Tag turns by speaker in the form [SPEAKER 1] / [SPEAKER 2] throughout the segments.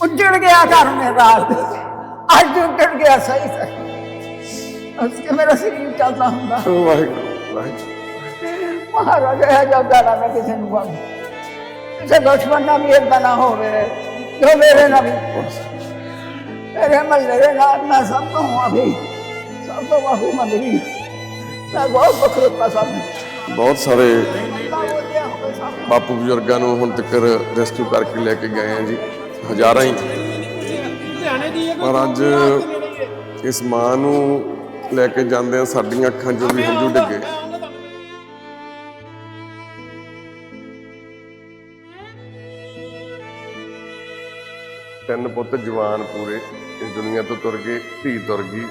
[SPEAKER 1] اجڑ گیا گھر میں رات۔ آج اجڑ گیا
[SPEAKER 2] صحیح صحیح
[SPEAKER 1] اس کے میرا سرین چلتا ہوں مارا گیا جب گالا میں کسی نے بند اسے دشمن نہ بھی بنا ہو گئے جو میرے نہ بھی میرے ملے کے نام میں سب کو معافی سب کو معافی
[SPEAKER 2] مندری میں
[SPEAKER 1] بہت بخرت پسند بہت سارے
[SPEAKER 2] باپو بزرگوں ہوں تک ریسکیو کر کے لے کے گئے ہیں جی۔ ਹਜ਼ਾਰਾਂ ਹੀ। ਪਰ ਅੱਜ ਇਸ ਮਾਂ ਨੂੰ ਲੈ ਕੇ ਜਾਂਦੇ ਆ ਸਾਡੀਆਂ ਅੱਖਾਂ 'ਚੋਂ ਵੀ ਹੰਝੂ ਡਿੱਗੇ। ਤਿੰਨ ਪੁੱਤ ਜਵਾਨ ਪੂਰੇ ਇਸ ਦੁਨੀਆ ਤੋਂ ਤੁਰ ਗਏ ਧੀ ਤੁਰ ਗਈ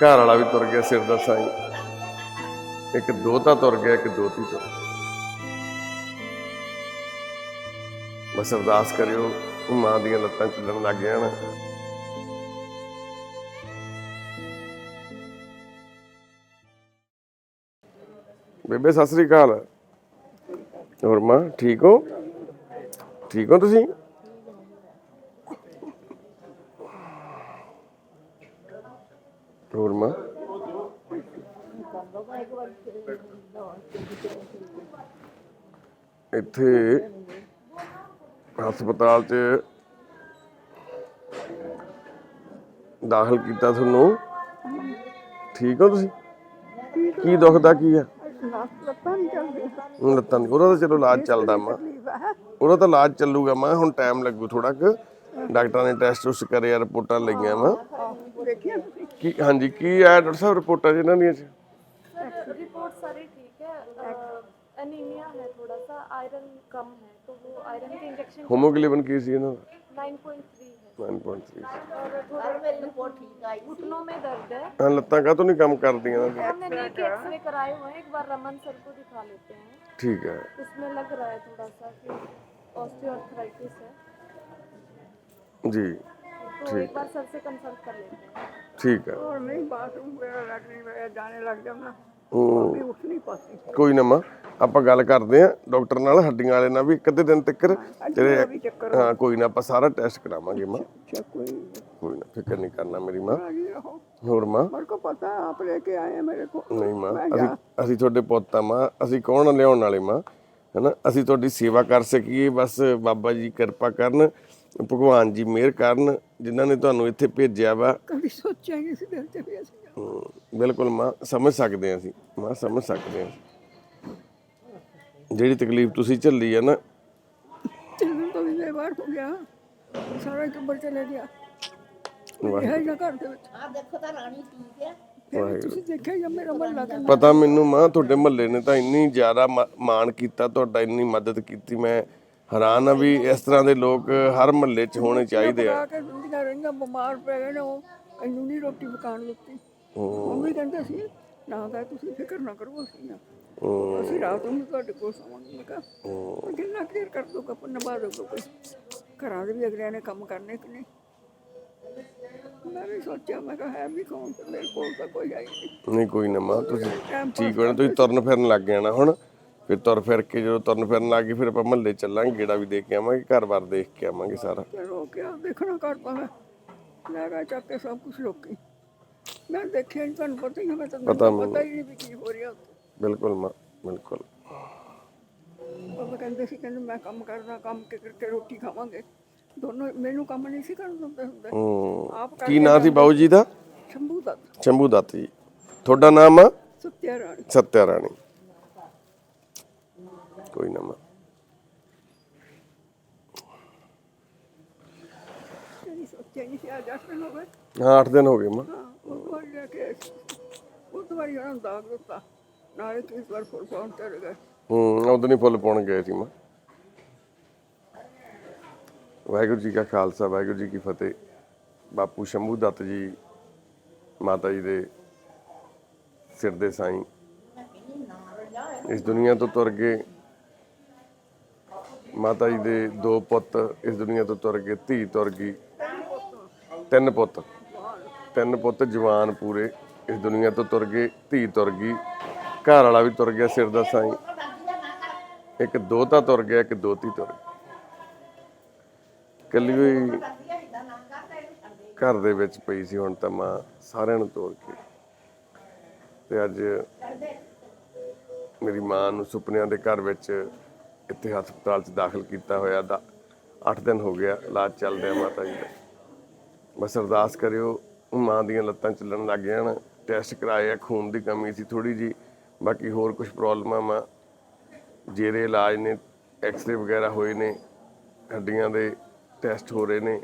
[SPEAKER 2] ਘਰ ਵਾਲਾ ਵੀ ਤੁਰ ਗਿਆ ਸਿਰ ਦਾ ਸਾਈਂ। ਇੱਕ ਦੋਤਾ ਤੁਰ ਗਿਆ ਇੱਕ ਦੋਤੀ ਤੁਰ ਬਸ ਅਰਦਾਸ ਕਰਿਓ ਮਾਂ ਦੀਆਂ ਲੱਤਾਂ ਚੱਲਣ ਲੱਗ ਜਾਣ ਬੇਬੇ, ਸਤਿ ਸ੍ਰੀ ਅਕਾਲ। ਹੋਰ ਮਾਂ, ਠੀਕ ਹੋ? ਠੀਕ ਹੋ ਤੁਸੀਂ? ਹੋਰ ਮਾਂ? ਇੱਥੇ ਹਸਪਤਾਲ 'ਚ ਦਾਖਲ ਕੀਤਾ ਤੁਹਾਨੂੰ ਠੀਕ ਹੋ ਤੁਸੀਂ ਕੀ ਦੁਖਦਾ ਕੀ ਆ
[SPEAKER 1] ਲੱਤਾਂ ਨਹੀਂ ਚੱਲਦੀਆਂ
[SPEAKER 2] ਹੁਣ ਲੱਤਾਂ ਦੀ ਉਹਦਾ ਤਾਂ ਚਲੋ ਇਲਾਜ ਚੱਲਦਾ ਮਾਂ
[SPEAKER 1] ਤਕਲੀਫ ਹੈ
[SPEAKER 2] ਉਹਦਾ ਤਾਂ ਇਲਾਜ ਚੱਲੂਗਾ ਮਾਂ ਹੁਣ ਟਾਈਮ ਲੱਗੂ ਥੋੜਾ ਕੁ ਡਾਕਟਰਾਂ ਨੇ ਟੈਸਟ ਉਸ ਕਰੇ ਰਿਪੋਰਟਾਂ ਲਈਆਂ ਮਾਂ
[SPEAKER 1] ਦੇਖਿਆ ਤੁਸੀਂ
[SPEAKER 2] ਕੀ ਹਾਂਜੀ ਕੀ ਆ ਡਾਕਟਰ ਸਾਹਿਬ ਰਿਪੋਰਟਾਂ ਜਿਹਨਾਂ ਦੀਆਂ ਚ
[SPEAKER 3] रिपोर्ट सारी ठीक है एनीमिया है थोड़ा सा आयरन कम है ہوموگلیبن کیجیے نا۔ Nine point nine
[SPEAKER 2] point three.
[SPEAKER 1] ہاں، لتاں کا تو نہیں کم کر دیا۔ ٹھیک
[SPEAKER 2] ہے۔
[SPEAKER 1] جی ٹھیک۔ ٹھیک ہے۔
[SPEAKER 2] ਕੋਈ ਨਾ ਮਾਂ ਆਪਾਂ ਗੱਲ ਕਰਦੇ ਆ ਡਾਕਟਰ ਨਾਲ ਹੱਡੀਆਂ ਵਾਲੇ ਨਾਲ ਵੀ ਇੱਕ ਅੱਧੇ ਦਿਨ ਤੱਕ
[SPEAKER 1] ਜਿਹੜੇ
[SPEAKER 2] ਹਾਂ ਕੋਈ ਨਾ ਆਪਾਂ ਸਾਰਾ ਟੈਸਟ ਕਰਾਵਾਂਗੇ ਮਾਂ। ਕੋਈ ਨਾ। ਫਿਕਰ ਨਹੀਂ ਕਰਨਾ ਮੇਰੀ ਮਾਂ। ਹੋਰ ਮਾਂ?
[SPEAKER 1] ਮੇਰੇ ਕੋ ਪਤਾ ਆਪ ਲੈ ਕੇ ਆਏ ਮੇਰੇ ਕੋ।
[SPEAKER 2] ਨਹੀਂ ਮਾਂ ਅਸੀਂ ਤੁਹਾਡੇ ਪੁੱਤ ਆ ਮਾਂ ਅਸੀਂ ਕੌਣ ਲਿਆਉਣ ਵਾਲੇ ਮਾਂ? ਹਨਾ ਅਸੀਂ ਤੁਹਾਡੀ ਸੇਵਾ ਕਰ ਸਕੀਏ ਬਸ ਬਾਬਾ ਜੀ ਕਿਰਪਾ ਕਰਨ ਭਗਵਾਨ ਜੀ ਮਿਹਰ ਕਰਨ ਜਿਨ੍ਹਾਂ ਨੇ ਤੁਹਾਨੂੰ ਇੱਥੇ ਭੇਜਿਆ ਵਾ।
[SPEAKER 1] ਕਦੀ ਸੋਚਿਆ ਨਹੀਂ ਸੀ ਦਿਲ ਤੇ ਵੀ
[SPEAKER 2] ਅਸੀਂ ਬਿਲਕੁਲ ਮਾਂ ਸਮਝ ਸਕਦੇ ਆ ਅਸੀਂ। ਮਾਂ ਸਮਝ ਸਕਦੇ ਆ ਜਿਹੜੀ ਤਕਲੀਫ ਤੁਸੀਂ ਝੱਲੀ ਆ ਨਾ।
[SPEAKER 1] ਜਦੋਂ ਤੋਂ ਵੀ ਬਾਹਰ ਹੋ ਗਿਆ। ਸਾਰਾ ਟੱਬਰ ਚਲੇ ਗਿਆ। ਇਹ ਨਾ ਘਰ
[SPEAKER 4] ਆ ਦੇਖੋ ਤਾਂ ਰਾਣੀ ਠੀਕ ਹੈ?
[SPEAKER 2] ਪਤਾ ਮੈਨੂੰ ਮਾਂ ਤੁਹਾਡੇ ਮਹੱਲੇ ਨੇ ਤਾਂ ਇੰਨੀ ਜ਼ਿਆਦਾ ਮਾਣ ਕੀਤਾ ਤੁਹਾਡਾ ਇੰਨੀ ਮਦਦ ਕੀਤੀ। ਮੈਂ ਹੈਰਾਨ ਆ ਵੀ ਇਸ ਤਰ੍ਹਾਂ ਦੇ ਲੋਕ ਹਰ ਮਹੱਲੇ 'ਚ ਹੋਣੇ ਚਾਹੀਦੇ ਆ।
[SPEAKER 1] ਬਿਮਾਰ ਪੈ ਗਏ ਨੇ ਉਹ। ਇਹਨੂੰ ਰੋਟੀ ਪਕਾਉਣ ਦਿੱਤੀ। ਉਹ ਵੀ ਕਹਿੰਦੇ ਸੀ ਨਾ ਕਹੇ ਤੁਸੀਂ ਫਿਕਰ ਨਾ ਕਰੋ ਅਸੀਂ ਆ। ਅਸੀਂ ਰਾਤ ਨੂੰ ਤੁਹਾਡੇ ਕੋਲ ਸੌਂਗੇ ਮੈਂ ਕਿਹਾ ਕਿੰਨਾ ਕਲੀਅਰ ਕਰ ਦੋਗਾ ਪਰ ਨਵਾ ਦੋਗਾ ਕੋਈ ਘਰਾਂ ਦੇ ਵੀ ਅਗਲਿਆਂ ਨੇ ਕੰਮ ਕਰਨੇ ਕਿ ਨਹੀਂ? ਮੈਂ ਵੀ ਸੋਚਿਆ ਮੈਂ ਕਿਹਾ ਹੈ ਵੀ ਕੌਣ ਤੇ ਮੇਰੇ ਕੋਲ ਤਾਂ ਕੋਈ ਹੈ ਹੀ ਨਹੀਂ।
[SPEAKER 2] ਨਹੀਂ ਕੋਈ ਨਾ ਮਾਂ ਤੁਸੀਂ ਠੀਕ ਹੋਣਾ ਤੁਸੀਂ ਤੁਰਨ ਫਿਰਨ ਲੱਗ ਜਾਣਾ ਹੁਣ। ਫਿਰ ਤੁਰ ਫਿਰ ਕੇ ਜਦੋਂ ਤੁਰਨ ਫਿਰਨ ਲੱਗ ਗਏ ਫਿਰ ਆਪਾਂ ਮਹੱਲੇ ਚੱਲਾਂਗੇ ਗੇੜਾ ਵੀ ਦੇ ਕੇ ਆਵਾਂਗੇ ਘਰ-ਬਾਰ ਦੇਖ ਕੇ ਆਵਾਂਗੇ ਸਾਰਾ।
[SPEAKER 1] ਫਿਰ ਉਹ ਕਿਹਾ ਦੇਖਣਾ ਕਰਦਾ ਮੈਂ ਲੈ ਗਿਆ ਚੱਕ ਕੇ ਸਭ ਕੁਝ ਲੋਕੀ ਮੈਂ ਦੇਖਿਆ ਨਹੀਂ ਤੁਹਾਨੂੰ ਪਤਾ ਹੀ ਹੈ ਮੈਂ ਤਾਂ
[SPEAKER 2] ਪਤਾ
[SPEAKER 1] ਮੈਨੂੰ। ਪਤਾ ਹੀ ਨਹੀਂ ਵੀ ਕੀ ਹੋ ਰਿਹਾ ਉੱਥੇ।
[SPEAKER 2] ਬਿਲਕੁਲ ਮਾਂ ਬਿਲਕੁਲ।
[SPEAKER 1] ਉਹ ਕਹਿੰਦੇ ਸੀ ਕਹਿੰਦੇ ਮੈਂ ਕੰਮ ਕਰਦਾ ਕੰਮ ਕੇ ਕਰਕੇ ਰੋਟੀ ਖਾਵਾਂਗੇ। ਦੋਨੋਂ ਮੈਨੂੰ ਕੰਮ ਨਹੀਂ ਸੀ ਕਰਨ ਦਿੰਦੇ ਹੁੰਦੇ।
[SPEAKER 2] ਹੂੰ
[SPEAKER 1] ਆਪ
[SPEAKER 2] ਕੀ ਨਾਂ ਸੀ ਬਾਊ ਜੀ ਦਾ?
[SPEAKER 1] ਸ਼ੰਭੂ ਦਾ
[SPEAKER 2] ਸ਼ੰਭੂ ਦੱਤ ਜੀ। ਤੁਹਾਡਾ ਨਾਮ ਆ?
[SPEAKER 1] ਸੁੱਤਿਆ ਰਾਣੀ।
[SPEAKER 2] ਸਤਿਆ ਰਾਣੀ। ਕੋਈ ਨਾ ਮਾਂ।
[SPEAKER 1] ਨਹੀਂ ਸੋਚਿਆ ਨਹੀਂ ਸੀ ਆ ਜਾ ਕੇ ਹੋਵੇ
[SPEAKER 2] ਹਾਂ 8 ਦਿਨ ਹੋ ਗਏ ਮਾਂ।
[SPEAKER 1] ਹਾਂ। ਉਹ ਵਾਰ ਕੇ ਉਹ ਤੋਂ ਉਹਨਾਂ ਨੂੰ ਦਾਗ ਦਿੱਤਾ ਨਾਲੇ ਕਿ ਵਾਰ ਫੁੱਲ ਪਾਉਣ ਤੇ ਗਏ
[SPEAKER 2] ਹੂੰ, ਉਦੋਂ ਹੀ ਫੁੱਲ ਪਾਉਣ ਗਏ ਸੀ ਮਾਂ। ਵਾਹਿਗੁਰੂ ਜੀ ਕਾ ਖਾਲਸਾ, ਵਾਹਿਗੁਰੂ ਜੀ ਕੀ ਫਤਿਹ। ਬਾਪੂ ਸ਼ੰਭੂ ਦੱਤ ਜੀ, ਮਾਤਾ ਜੀ ਦੇ ਸਿਰ ਦੇ ਸਾਈਂ। ਇਸ ਦੁਨੀਆ ਤੋਂ ਤੁਰ ਗਏ ਮਾਤਾ ਜੀ ਦੇ ਦੋ ਪੁੱਤ, ਇਸ ਦੁਨੀਆ ਤੋਂ ਤੁਰ ਗਏ ਧੀ ਤੁਰ ਗਈ। ਤਿੰਨ ਪੁੱਤ। ਤਿੰਨ ਪੁੱਤ ਜਵਾਨ ਪੂਰੇ, ਇਸ ਦੁਨੀਆ ਤੋਂ ਤੁਰ ਗਏ, ਧੀ ਤੁਰ ਗਈ, ਘਰ ਵਾਲਾ ਵੀ ਤੁਰ ਗਿਆ ਸਿਰ ਦਾ ਸਾਈਂ। ਇੱਕ ਦੋਤਾ ਤੁਰ ਗਿਆ, ਇੱਕ ਦੋਤੀ ਤੁਰ ਗਈ। ਇਕੱਲੀ ਹੋਈ ਘਰ ਦੇ ਵਿੱਚ ਪਈ ਸੀ, ਹੁਣ ਤਾਂ ਮਾਂ ਸਾਰਿਆਂ ਨੂੰ ਤੋੜ ਕੇ। ਤੇ ਅੱਜ ਮੇਰੀ ਮਾਂ ਨੂੰ ਸੁਪਨਿਆਂ ਦੇ ਘਰ ਵਿੱਚ ਇੱਥੇ ਹਸਪਤਾਲ 'ਚ ਦਾਖਲ ਕੀਤਾ ਹੋਇਆ ਦਾ। 8 ਦਿਨ ਹੋ ਗਿਆ, ਇਲਾਜ ਚੱਲ ਰਿਹਾ ਮਾਤਾ ਜੀ ਦਾ। ਬਸ ਅਰਦਾਸ ਕਰਿਓ ਮਾਂ ਦੀਆਂ ਲੱਤਾਂ ਚੱਲਣ ਲੱਗ ਜਾਣ ਟੈਸਟ ਕਰਾਏ ਆ, ਖੂਨ ਦੀ ਕਮੀ ਸੀ ਥੋੜੀ ਜੀ ਬਾਕੀ ਹੋਰ ਕੁਝ ਪ੍ਰੋਬਲਮਾਂ ਮਾਂ ਜਿਹੜੇ ਇਲਾਜ ਨੇ ਐਕਸਰੇ ਵਗੈਰਾ ਹੋਏ ਨੇ, ਹੱਡੀਆਂ ਦੇ ਟੈਸਟ ਹੋ ਰਹੇ ਨੇ।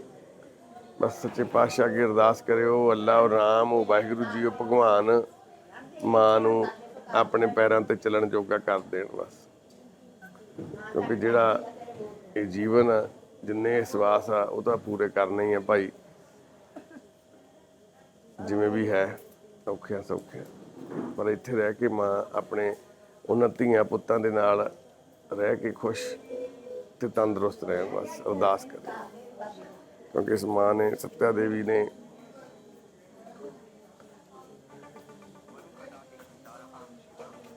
[SPEAKER 2] ਬਸ ਸੱਚੇ ਪਾਤਸ਼ਾਹ ਅੱਗੇ ਅਰਦਾਸ ਕਰਿਓ, ਅੱਲਾ ਉਹ ਰਾਮ, ਉਹ ਵਾਹਿਗੁਰੂ ਜੀ, ਉਹ ਭਗਵਾਨ, ਮਾਂ ਨੂੰ ਆਪਣੇ ਪੈਰਾਂ ਤੇ ਚੱਲਣ ਜੋਗਾ ਕਰ ਦੇਣ ਬਸ। ਕਿਉਂਕਿ ਜਿਹੜਾ ਇਹ ਜੀਵਨ ਆ, ਜਿੰਨੇ ਸਵਾਸ ਆ, ਉਹ ਤਾਂ ਪੂਰੇ ਕਰਨੇ ਹੀ ਆ ਭਾਈ। ਜਿਵੇਂ ਵੀ ਹੈ ਔਖਿਆ ਸੌਖਿਆ ਪਰ ਇੱਥੇ ਰਹਿ ਕੇ ਮਾਂ ਆਪਣੇ ਉਹਨਾਂ ਧੀਆਂ ਪੁੱਤਾਂ ਦੇ ਨਾਲ ਰਹਿ ਕੇ ਖੁਸ਼ ਤੇ ਤੰਦਰੁਸਤ ਰਹਿਣ ਬਸ ਅਰਦਾਸ ਕਰੇ ਕਿਉਂਕਿ ਇਸ ਮਾਂ ਨੇ ਸੱਤਿਆ ਦੇਵੀ ਨੇ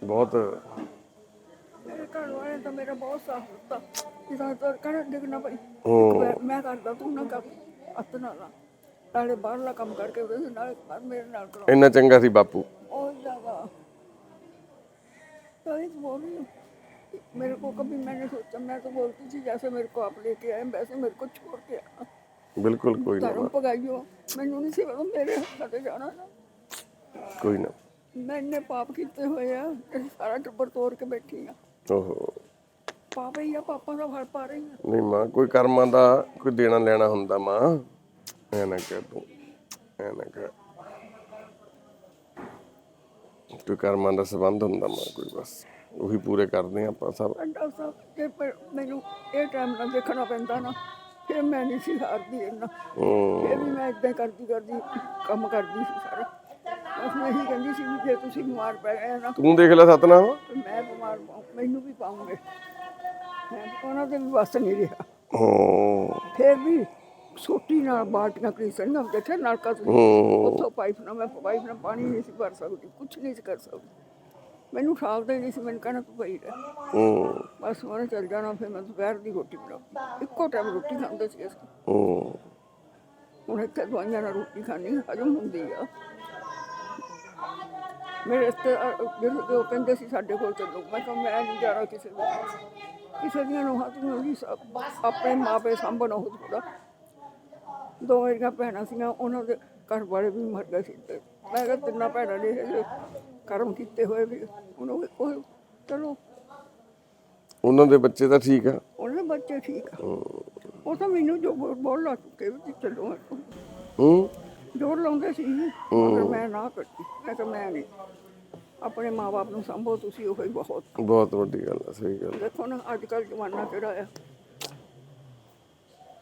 [SPEAKER 2] ਬਹੁਤ
[SPEAKER 1] ਮੇਰੇ ਘਰ ਵਾਲੇ ਤਾਂ ਮੇਰਾ ਬਹੁਤ ਸਾਥ ਦਿੱਤਾ ਜਿਹਦਾ ਤਾਂ ਕਰ ਡਿੱਗਣਾ ਪਈ
[SPEAKER 2] ਹੂੰ।
[SPEAKER 1] ਮੈਂ- ਮੈਂ ਕਰਦਾ ਤੂੰ ਨਾ ਕਰ ਨਾਲ ਲਾ। ਨਾਲੇ ਬਾਹਰਲਾ ਕੰਮ ਕਰਕੇ ਉਹਦੇ ਨਾਲ ਬਾਹਰ ਮੇਰੇ ਨਾਲ ਕਰੋ
[SPEAKER 2] ਇੰਨਾ ਚੰਗਾ ਸੀ ਬਾਪੂ
[SPEAKER 1] और ज्यादा तो इस बोल रही हूँ मेरे को कभी मैंने सोचा मैं तो बोलती थी जैसे मेरे को आप लेके आए वैसे मेरे को छोड़ के आ।
[SPEAKER 2] ਬਿਲਕੁਲ ਕੋਈ ਨਾ
[SPEAKER 1] धर्म पगाइयो मैनू नहीं सी पता मेरे हत्था ते जाना ना
[SPEAKER 2] ਕੋਈ ਨਾ
[SPEAKER 1] मैं इन्ने पाप किए हुए आ ये सारा टब्बर तोड़ के बैठी आ
[SPEAKER 2] ਓਹੋ
[SPEAKER 1] पाप ही आ पापा का फल पा रही आ
[SPEAKER 2] ਨਹੀਂ ਮਾਂ ਕੋਈ ਕਰਮਾਂ ਦਾ ਕੋਈ ਦੇਣਾ ਲੈਣਾ ਹੁੰਦਾ ਮਾਂ ਐ ਨਾ ਕਹਿ ਤੂੰ ਐ ਨਾ ਕਹਿ ਕੋਈ ਕਰਮਾਂ ਦਾ ਸੰਬੰਧ ਹੁੰਦਾ ਮਾਂ ਕੋਈ ਬਸ। ਉਹੀ ਪੂਰੇ ਕਰਦੇ ਆ ਆਪਾਂ ਸਭ।
[SPEAKER 1] ਡਾਕਟਰ ਸਾਹਿਬ ਜੇ ਪਰ ਮੈਨੂੰ ਇਹ ਟਾਈਮ ਨਾਲ ਦੇਖਣਾ ਪੈਂਦਾ ਨਾ ਫਿਰ ਮੈਂ ਨਹੀਂ ਸੀ ਹਾਰਦੀ ਇੰਨਾ।
[SPEAKER 2] ਹੂੰ।
[SPEAKER 1] ਫਿਰ ਵੀ ਮੈਂ ਇਦਾਂ ਕਰਦੀ ਕਰਦੀ ਕੰਮ ਕਰਦੀ ਸੀ ਸਾਰਾ। ਬਸ ਮੈਂ ਇਹੀ ਕਹਿੰਦੀ ਸੀ ਵੀ ਜੇ ਤੁਸੀਂ ਬਿਮਾਰ ਪੈ ਗਏ ਨਾ
[SPEAKER 2] ਤੂੰ ਦੇਖ ਲੈ ਸਤਨਾਮ।
[SPEAKER 1] ਤੇ ਮੈਂ ਬਿਮਾਰ ਪਾਉ ਮੈਨੂੰ ਵੀ ਪਾਉਂਗੇ। ਮੈਂ ਉਹਨਾਂ ਦੇ ਵੀ ਵਸ ਨਹੀਂ ਰਿਹਾ।
[SPEAKER 2] ਹੂੰ।
[SPEAKER 1] ਫਿਰ ਵੀ ਸੋਟੀ ਨਾਲ ਬਾਲਟੀਆਂ ਕਰੀਸਣੀਆਂ ਦੇਖਿਆ ਨਲਕਾ ਤੋਂ
[SPEAKER 2] ਹੂੰ।
[SPEAKER 1] ਉੱਥੋਂ ਪਾਈਪ ਨਾਲ ਮੈਂ ਪਾਈਪ ਨਾਲ ਪਾਣੀ ਨਹੀਂ ਸੀ ਭਰ ਸਕਦੀ ਕੁਝ ਨਹੀਂ ਸੀ ਕਰ ਸਕਦੀ। ਮੈਨੂੰ ਠਾਲਦਾ ਹੀ ਨਹੀਂ ਸੀ ਮੈਨੂੰ ਕਹਿਣਾ ਤੂੰ ਪਈ ਰਹਿ।
[SPEAKER 2] ਹੂੰ।
[SPEAKER 1] ਬਸ ਉਹਨੇ ਚੱਲ ਜਾਣਾ ਫਿਰ ਮੈਂ ਦੁਪਹਿਰ ਦੀ ਰੋਟੀ ਬਣਾਉਂਦੀ ਇੱਕੋ ਟਾਈਮ ਰੋਟੀ ਖਾਂਦੇ ਸੀ ਅਸੀਂ।
[SPEAKER 2] ਹੂੰ।
[SPEAKER 1] ਹੁਣ ਇੱਥੇ ਦਵਾਈਆਂ ਨਾਲ ਰੋਟੀ ਖਾਣੀ ਹਜਮ ਹੁੰਦੀ ਆ। ਮੇਰੇ ਤੇ ਜਿਹੜੇ ਉਹ ਕਹਿੰਦੇ ਸੀ ਸਾਡੇ ਕੋਲ ਚੱਲੋ ਮੈਂ ਕਿਹਾ ਮੈਂ ਨਹੀਂ ਜਾਣਾ ਕਿਸੇ ਦੇ। ਕਿਸੇ ਦੀਆਂ ਨੂੰ ਹੱਥ ਨੂੰ ਵੀ ਆਪਣੇ ਮਾਪੇ ਸਾਂਭਣ ਉਹ ਥੋੜਾ ਦੋ ਮੇਰੀਆਂ ਭੈਣਾਂ ਸੀਗੀਆਂ ਉਹਨਾਂ ਦੇ ਘਰ ਵਾਲੇ ਵੀ ਮਰ ਗਏ ਸੀ। ਤੇ ਮੈਂ ਕਿਹਾ ਤਿੰਨਾਂ ਭੈਣਾਂ ਨੇ ਇਹ ਕਰਮ ਕੀਤੇ ਹੋਏ ਵੀ ਉਹਨੂੰ ਵੀ ਉਹ ਚਲੋ।
[SPEAKER 2] ਉਹਨਾਂ ਦੇ ਬੱਚੇ ਤਾਂ ਠੀਕ ਆ?
[SPEAKER 1] ਉਹਨਾਂ ਦੇ ਬੱਚੇ ਠੀਕ ਆ। ਉਹ ਤਾਂ ਮੈਨੂੰ ਜੋ ਬੋਲ ਲਾ ਚੁੱਕੇ ਵੀ ਚਲੋ
[SPEAKER 2] ਹੂੰ।
[SPEAKER 1] ਜੋਰ ਲਾਉਂਦੇ ਸੀ ਮੈਂ ਨਾ ਕਰਦੀ ਮੈਂ ਤਾਂ ਮੈਂ ਨਹੀਂ। ਆਪਣੇ ਮਾਪੇ ਨੂੰ ਸੰਭੋ ਤੁਸੀਂ ਉਹ ਹੀ ਬਹੁਤ।
[SPEAKER 2] ਬਹੁਤ ਵੱਡੀ ਗੱਲ ਆ ਸਹੀ ਗੱਲ
[SPEAKER 1] ਦੇਖੋ ਨਾ ਅੱਜ ਕੱਲ ਜ਼ਮਾਨਾ ਕਿਹੜਾ ਆ।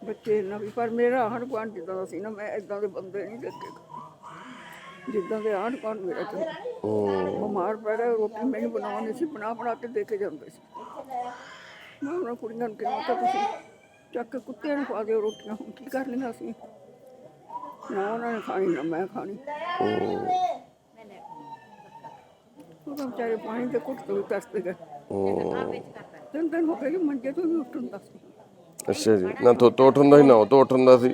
[SPEAKER 1] ਬੱਚੇ ਇੰਨਾ ਵੀ ਪਰ ਮੇਰਾ ਆਂਢ ਗੁਆਂਢ ਜਿੱਦਾਂ ਦਾ ਸੀ ਨਾ ਮੈਂ ਇਦਾਂ ਦੇ ਬੰਦੇ ਨਹੀਂ ਦੇਖੇ ਜਿੱਦਾਂ ਦੇ ਆਂਢ ਗੁਆਂਢ ਮੇਰਾ ਤੇ
[SPEAKER 2] ਹੂੰ
[SPEAKER 1] ਬਿਮਾਰ ਪੈ ਗਿਆ ਰੋਟੀ ਮੈਨੂੰ ਬਣਾਉਣੀ ਸੀ ਬਣਾ ਬਣਾ ਕੇ ਦੇ ਕੇ ਜਾਂਦੇ ਸੀ। ਮੈਂ ਉਹਨਾਂ ਕੁੜੀਆਂ ਨੂੰ ਕਿਹਾ ਕਿ ਤੁਸੀਂ ਚੱਕ ਕੇ ਕੁੱਤਿਆਂ ਨੂੰ ਪਾ ਦਿਓ ਰੋਟੀਆਂ ਹੁਣ ਕੀ ਕਰਨੀਆਂ ਸੀ ਨਾ ਉਹਨਾਂ ਨੇ ਖਾਣੀ ਨਾ ਮੈਂ ਖਾਣੀ। ਉਹ ਤਾਂ ਵਿਚਾਰੇ ਪਾਣੀ ਦੇ ਘੁੱਟ ਤੋਂ ਵੀ ਤਰਸਦੇ ਗਏ। ਤਿੰਨ ਦਿਨ ਹੋ ਗਏ ਮੰਜੇ ਤੋਂ ਨਹੀਂ ਉੱਠਦਾ ਸੀ
[SPEAKER 2] ਅੱਛਾ ਜੀ। ਨਾ ਤੋ ਤੋਟ ਹੁੰਦਾ ਸੀ ਨਾ ਉਹ ਤੋਟ ਹੁੰਦਾ ਸੀ।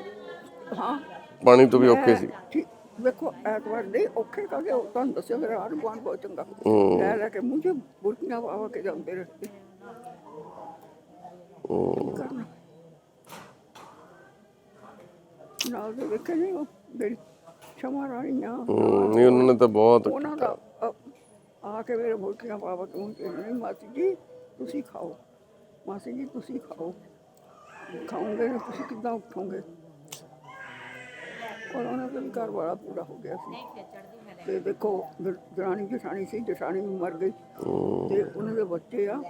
[SPEAKER 1] ਹਾਂ।
[SPEAKER 2] ਪਾਣੀ ਤੋਂ ਵੀ ਔਖੇ ਸੀ।
[SPEAKER 1] ਠੀਕ ਵੇਖੋ ਐਤਵਾਰ ਦੇ ਔਖੇ ਕਰਕੇ ਉਹ ਤੁਹਾਨੂੰ ਦੱਸਿਆ ਮੇਰਾ ਆਂਢ ਗੁਆਂਢ ਬਹੁਤ ਚੰਗਾ।
[SPEAKER 2] ਹੂੰ।
[SPEAKER 1] ਲੈ ਲੈ ਕੇ ਮੁਝੇ ਬੁਰਕੀਆਂ ਪਾ ਕੇ ਜਾਂਦੇ ਰਹੇ।
[SPEAKER 2] ਹੂੰ।
[SPEAKER 1] ਕਰਨਾ? ਨਾਲ ਦੇ ਵੇਖੇ ਨਹੀਂ ਉਹ ਜਿਹੜੀ ਸ਼ਮਾ ਰਾਣੀਆਂ
[SPEAKER 2] ਹੂੰ, ਨਹੀਂ ਉਹਨਾਂ ਨੇ ਤਾਂ ਬਹੁਤ
[SPEAKER 1] ਉਹਨਾਂ ਦਾ ਅ, ਆ ਕੇ ਮੇਰੇ ਬੁਰਕੀਆਂ ਪਾ ਕੇ ਮੁਝੇ ਨਹੀਂ ਮਾਸੀ ਜੀ ਤੁਸੀਂ ਖਾਓ। ਮਾਸੀ ਜੀ ਤੁਸੀਂ ਖਾਓ। ਖਾਓਗੇ ਤੁਸੀਂ ਕਿੱਦਾਂ ਉੱਠੋਗੇ? ਔਰ ਉਹਨਾਂ ਦਾ ਵੀ ਘਰ ਵਾਲਾ ਪੂਰਾ ਹੋ ਗਿਆ ਸੀ। ਤੇ ਦੇਖੋ ਦਰਾਣੀ ਜਠਾਣੀ ਸੀ ਜਠਾਣੀ ਵੀ ਮਰ ਗਈ। ਤੇ ਉਹਨਾਂ ਦੇ ਬੱਚੇ ਆ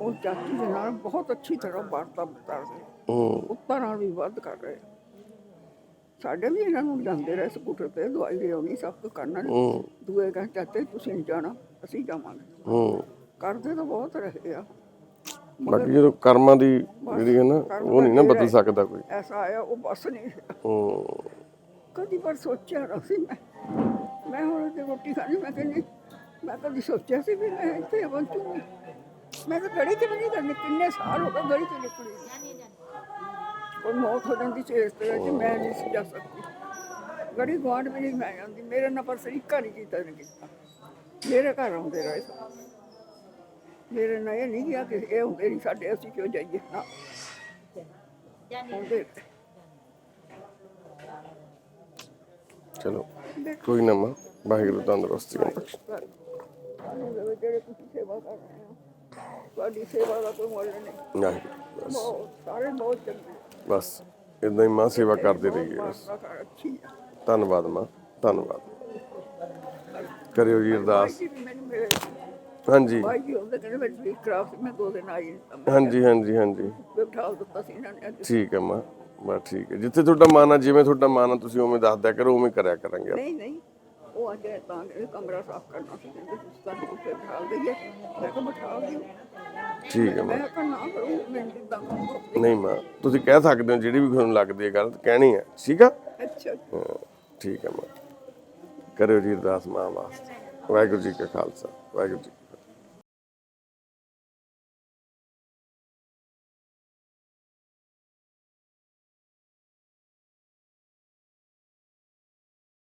[SPEAKER 1] ਉਹ ਚਾਚੀ ਦੇ ਨਾਲ ਬਹੁਤ ਅੱਛੀ ਤਰ੍ਹਾਂ ਵਾਰਤਾਲਾਪ ਕਰ ਰਹੇ। ਨਾਲ ਵੀ ਵੱਧ ਕਰ ਰਹੇ। ਸਾਡੇ ਵੀ ਇਹਨਾਂ ਨੂੰ ਜਾਂਦੇ ਰਹੇ ਸਕੂਟਰ ਤੇ ਦਵਾਈ ਲਿਆਉਣੀ ਸਭ ਕੁਝ ਕਰਨਾ। ਦੂਏ ਕਹਿੰਦੇ ਚਾਚੇ ਤੁਸੀਂ ਨਹੀਂ ਜਾਣਾ ਅਸੀਂ ਜਾਵਾਂਗੇ। ਕਰਦੇ ਤਾਂ ਬਹੁਤ ਰਹੇ ਆ।
[SPEAKER 2] ਬਾਕੀ ਜਦੋਂ ਕਰਮਾਂ ਦੀ ਜਿਹੜੀ ਹੈ ਨਾ ਉਹ ਨਹੀਂ ਨਾ ਬਦਲ ਸਕਦਾ ਕੋਈ।
[SPEAKER 1] ਐਸਾ ਆਇਆ ਉਹ ਬਸ ਨਹੀਂ ਰਿਹਾ।
[SPEAKER 2] ਹੂੰ।
[SPEAKER 1] ਕਦੀ ਪਰ ਸੋਚਿਆ ਨਾ ਸੀ ਮੈਂ। ਮੈਂ ਹੁਣ ਤੇ ਰੋਟੀ ਖਾਣੀ ਮੈਂ ਕਹਿੰਦੀ ਮੈਂ ਕਦੀ ਸੋਚਿਆ ਸੀ ਵੀ ਮੈਂ ਇੱਥੇ ਪਹੁੰਚੂਗੀ ਮੈਂ ਤਾਂ ਗੜੀ ਚ ਨਹੀਂ ਕਰਨੀ ਕਿੰਨੇ ਸਾਲ ਹੋ ਗਏ ਗੜੀ ਚ ਨਿਕਲੀ ਕੋਈ ਮੌਤ ਹੋ ਜਾਂਦੀ ਸੀ ਇਸ ਤਰ੍ਹਾਂ ਕਿ ਮੈਂ ਨਹੀਂ ਸੀ ਜਾ ਸਕਦੀ। ਗੜੀ ਗਵਾਂਢ ਵੀ ਨਹੀਂ ਮੈਂ ਜਾਂਦੀ ਮੇਰੇ ਨਾਲ ਪਰ ਸਰੀਕਾ ਨਹੀਂ ਕੀਤਾ ਨੇ ਕੀਤਾ। ਮੇਰੇ ਘਰ ਆਉਂਦੇ ਰਹੇ। ਮੇਰੇ ਨਾਲ ਇਹ ਨਹੀਂ ਗਿਆ ਕਿ ਇਹ ਹੁੰਦੇ ਨਹੀਂ ਸਾਡੇ ਅਸੀਂ ਕਿਉਂ ਜਾਈਏ ਨਾ?
[SPEAKER 2] ਚਲੋ ਕੋਈ ਨਾ ਮਾਂ ਵਾਹਿਗੁਰੂ ਤੰਦਰੁਸਤੀ ਬਖਸ਼।
[SPEAKER 1] ਜਿਹੜੇ ਤੁਸੀਂ ਸੇਵਾ ਕਰ ਰਹੇ ਹੋ ਤੁਹਾਡੀ ਸੇਵਾ ਦਾ ਕੋਈ ਮੁੱਲ ਨਹੀਂ।
[SPEAKER 2] ਵਾਹਿਗੁਰੂ ਬਸ।
[SPEAKER 1] ਬਹੁਤ ਸਾਰੇ ਬਹੁਤ ਚੰਗੇ।
[SPEAKER 2] ਬਸ ਇਦਾਂ ਹੀ ਮਾਂ ਸੇਵਾ ਕਰਦੇ ਰਹੀਏ। ਬਸ ਧੰਨਵਾਦ ਮਾਂ ਧੰਨਵਾਦ। ਕਰਿਓ ਜੀ ਅਰਦਾਸ। ਹਾਂਜੀ।
[SPEAKER 1] ਭਾਈ ਜੀ ਉਹਦੇ ਕਹਿੰਦੇ ਮੈਂ ਠੀਕ ਖਰਾਬ ਸੀ ਮੈਂ ਦੋ ਦਿਨ ਆਈ ਨਹੀਂ
[SPEAKER 2] ਹਾਂਜੀ ਹਾਂਜੀ ਹਾਂਜੀ।
[SPEAKER 1] ਬਿਠਾ ਦਿੱਤਾ ਸੀ ਇਹਨਾਂ ਨੇ ਅੱਜ।
[SPEAKER 2] ਠੀਕ ਹੈ ਮਾਂ ਬਸ ਠੀਕ ਹੈ। ਜਿੱਥੇ ਤੁਹਾਡਾ ਮਨ ਆ ਜਿਵੇਂ ਤੁਹਾਡਾ ਮਨ ਆ ਤੁਸੀਂ ਉਵੇਂ ਦੱਸ ਦਿਆ ਕਰੋ ਉਵੇਂ ਕਰਿਆ ਕਰਾਂਗੇ।
[SPEAKER 1] ਨਹੀਂ ਨਹੀਂ। ਉਹ ਅੱਜ ਤਾਂ ਇਹ ਕਮਰਾ ਸਾਫ਼ ਕਰਨਾ ਸੀ ਕਹਿੰਦੇ ਤੁਸੀਂ ਤਾਂ ਉੱਥੇ ਬਿਠਾ ਦਈਏ ਮੈਂ ਕਿਹਾ ਬਿਠਾ ਦਿਓ
[SPEAKER 2] ਠੀਕ ਹੈ ਮਾਂ
[SPEAKER 1] ਮੈਂ। ਕਿਹਾ ਨਾ ਕਰੂੰ ਮੈਨੂੰ ਜਿੱਦਾਂ ਕੰਮ ਕਰਦੇ।
[SPEAKER 2] ਨਹੀਂ ਮਾਂ ਤੁਸੀਂ ਕਹਿ ਸਕਦੇ ਹੋ ਜਿਹੜੀ ਵੀ ਤੁਹਾਨੂੰ ਲੱਗਦੀ ਹੈ ਗੱਲ ਕਹਿਣੀ ਹੈ। ਠੀਕ ਆ?
[SPEAKER 1] ਅੱਛਾ
[SPEAKER 2] ਹਾਂ, ਠੀਕ ਹੈ ਮਾਂ। ਕਰਿਓ ਜੀ ਅਰਦਾਸ ਮਾਂ ਵਾਸਤੇ। ਵਾਹਿਗੁਰੂ ਜੀ ਕਾ ਖਾਲਸਾ ਵਾਹਿਗੁਰੂ ਜੀ ਕੀ ਫਤਿਹ।